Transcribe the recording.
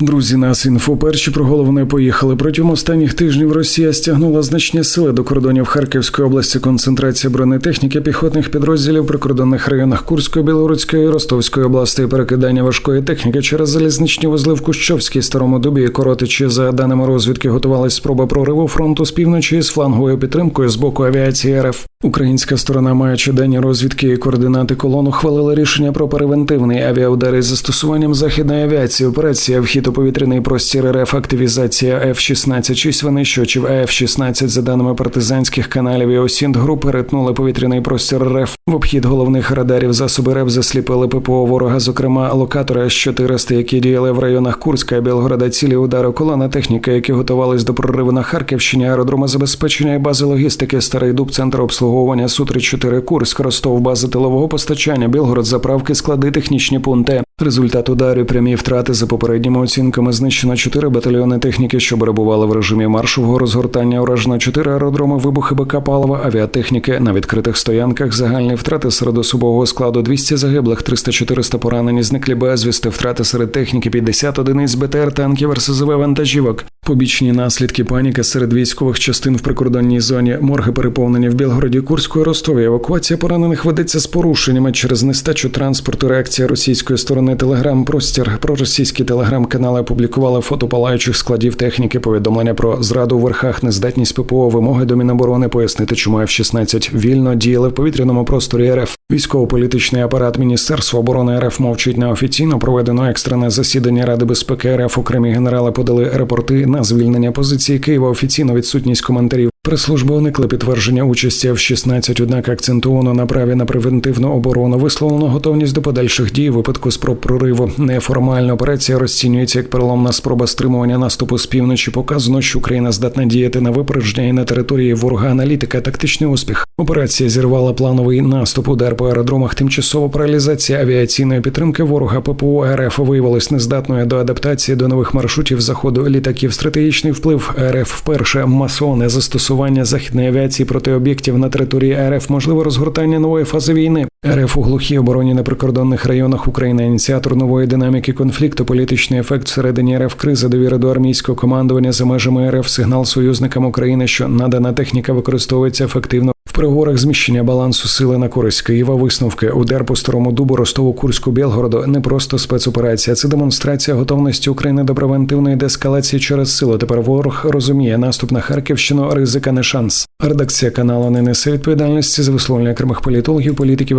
Друзі, нас інфо перші про головне поїхали. Протягом останніх тижнів Росія стягнула значні сили до кордонів Харківської області. Концентрація бронетехніки піхотних підрозділів в прикордонних районах Курської, Білоруської і Ростовської областей, перекидання важкої техніки через залізничні вузли в Кущовській, Старому Дубі і Коротичі. За даними розвідки, готувалась спроба прориву фронту з півночі з фланговою підтримкою з боку авіації РФ. Українська сторона, маючи дані розвідки і координати колон, ухвалила рішення про превентивний авіаудар із застосуванням західної авіації. Операція вхід у повітряний простір РФ, активізація F-16, шість винищувачів АФ-16 за даними партизанських каналів і осінт груп перетнули повітряний простір РФ. В обхід головних радарів засоби РФ засліпили ППО ворога, зокрема локатори С-400, які діяли в районах Курська і Білгорода. Цілі удари колона техніки, які готувались до прориву на Харківщині, аеродроми забезпечення і бази логістики, старий дуб, центр обслуговування Су-34 Курськ, Ростов, бази тилового постачання, Білгород, заправки, склади, технічні пункти. Результат ударів прямі втрати за попередніми оцінками знищено 4 батальйони техніки, що перебували в режимі маршового розгортання. Уражено 4 аеродроми, вибухи БК палива, авіатехніки на відкритих стоянках. Загальні втрати серед особового складу 200 загиблих, 300-400 поранені, зниклі безвісти, втрати серед техніки 50 одиниць БТР, танків, РСЗВ, вантажівок. Побічні наслідки паніки серед військових частин в прикордонній зоні. Морги переповнені в Білгороді, Курську і Ростові. Евакуація поранених ведеться з порушеннями через нестачу транспорту. Реакція російської сторони телеграм-простір. Проросійські телеграм-канали опублікували фото палаючих складів техніки. Повідомлення про зраду у верхах, нездатність ППО, вимоги до Міноборони пояснити, чому F-16 вільно діяли в повітряному просторі РФ. Військово-політичний апарат Міністерства оборони РФ мовчить на офіційно проведено екстрене засідання Ради безпеки РФ. Окремі генерали подали рапорти на звільнення позиції Києва. Офіційно відсутність коментарів. Прес-служби уникли підтвердження участі F-16, однак акцентовано на праві на превентивну оборону. Висловлено готовність до подальших дій у випадку спроб прориву. Неформальна операція розцінюється як переломна спроба стримування наступу з півночі. Показано, що Україна здатна діяти на випередження і на території ворога аналітика. Тактичний успіх. Операція зірвала плановий наступ. Удар по аеродромах. Тимчасова паралізація авіаційної підтримки ворога ППО РФ виявилась нездатною до адаптації до нових маршрутів заходу літаків. Стратегічний вплив РФ вперше масоне застосування західної авіації проти об'єктів на території РФ, можливо розгортання нової фази війни. РФ у глухій обороні на прикордонних районах України ініціатор нової динаміки конфлікту, політичний ефект всередині РФ кризи, довіри до армійського командування за межами РФ, сигнал союзникам України, що надана техніка використовується ефективно. В переговорах зміщення балансу сили на користь Києва висновки удар по старому дубу Ростову Курську Білгороду не просто спецоперація, це демонстрація готовності України до превентивної деескалації через силу. Тепер ворог розуміє наступ на Харківщину, ризика не шанс. Редакція каналу не несе відповідальності за висловлення окремих політологів, політиків,